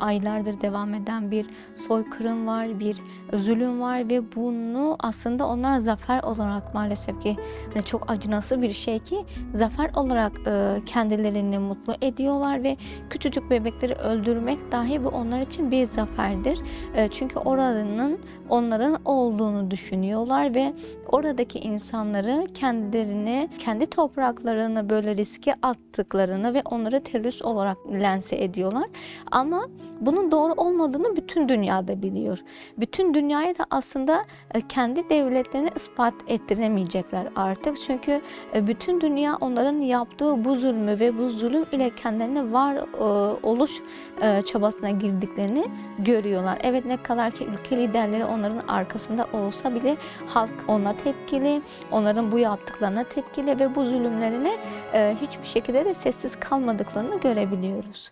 aylardır devam eden bir soykırım var, bir zulüm var ve bunu aslında onlar zafer olarak maalesef ki hani çok acınası bir şey ki zafer olarak e, kendilerini mutlu ediyorlar ve küçücük bebekleri öldürmek dahi bu onlar için bir zaferdir. E, çünkü oranın onların olduğunu düşünüyorlar ve oradaki insanları kendilerini, kendi topraklarını böyle riske attıklarını ve onları terörist olarak lense ediyorlar. Ama bunun doğru olmadığını bütün dünyada biliyor. Bütün dünyaya da aslında e, kendi devletlerini ispat ettiremeyecekler artık. Çünkü e, bütün dünya onların yaptığı bu zulmü ve bu zulüm ile kendilerine var e, oluş çabasına girdiklerini görüyorlar. Evet ne kadar ki ülke liderleri onların arkasında olsa bile halk ona tepkili, onların bu yaptıklarına tepkili ve bu zulümlerine hiçbir şekilde de sessiz kalmadıklarını görebiliyoruz.